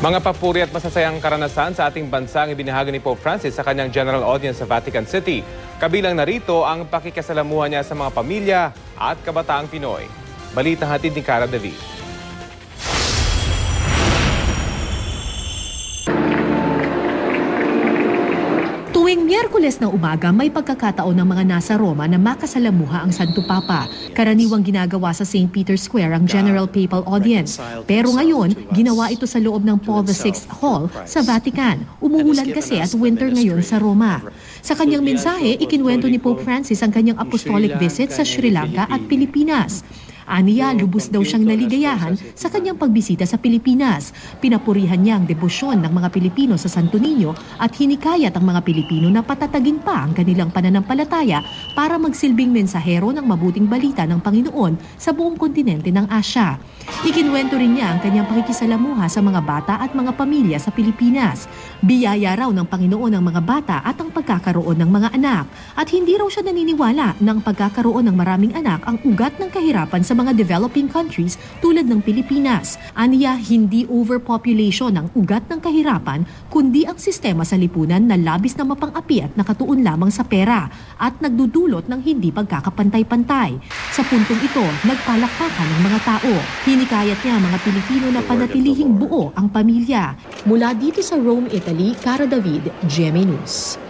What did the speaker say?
Mga papuri at masasayang karanasan sa ating bansa ang ibinahagi ni Pope Francis sa kanyang general audience sa Vatican City. Kabilang narito ang pakikasalamuha niya sa mga pamilya at kabataang Pinoy. Balita hatid ni Cara David. Miyerkules ng umaga, may pagkakataon ng mga nasa Roma na makasalamuha ang Santo Papa. Karaniwang ginagawa sa St. Peter's Square ang General Papal Audience. Pero ngayon, ginawa ito sa loob ng Paul VI Hall sa Vatican. Umuulan kasi at winter ngayon sa Roma. Sa kanyang mensahe, ikinwento ni Pope Francis ang kanyang apostolic visit sa Sri Lanka at Pilipinas. Aniya, lubos daw siyang naligayahan sa kanyang pagbisita sa Pilipinas. Pinapurihan niya ang debosyon ng mga Pilipino sa Santo Niño at hinikayat ang mga Pilipino na patatagin pa ang kanilang pananampalataya para magsilbing mensahero ng mabuting balita ng Panginoon sa buong kontinente ng Asya. Ikinwento rin niya ang kanyang pakikisalamuha sa mga bata at mga pamilya sa Pilipinas. Biyaya raw ng Panginoon ang mga bata at ang pagkakaroon ng mga anak. At hindi raw siya naniniwala na ang pagkakaroon ng maraming anak ang ugat ng kahirapan sa mga developing countries tulad ng Pilipinas. Aniya, hindi overpopulation ang ugat ng kahirapan, kundi ang sistema sa lipunan na labis na mapang-api at nakatuon lamang sa pera at nagdudulot ng hindi pagkakapantay-pantay. Sa puntong ito, nagpalakpakan ng mga tao. Hinikayat niya mga Pilipino na panatilihing buo ang pamilya. Mula dito sa Rome, Italy, Cara David, GMA News.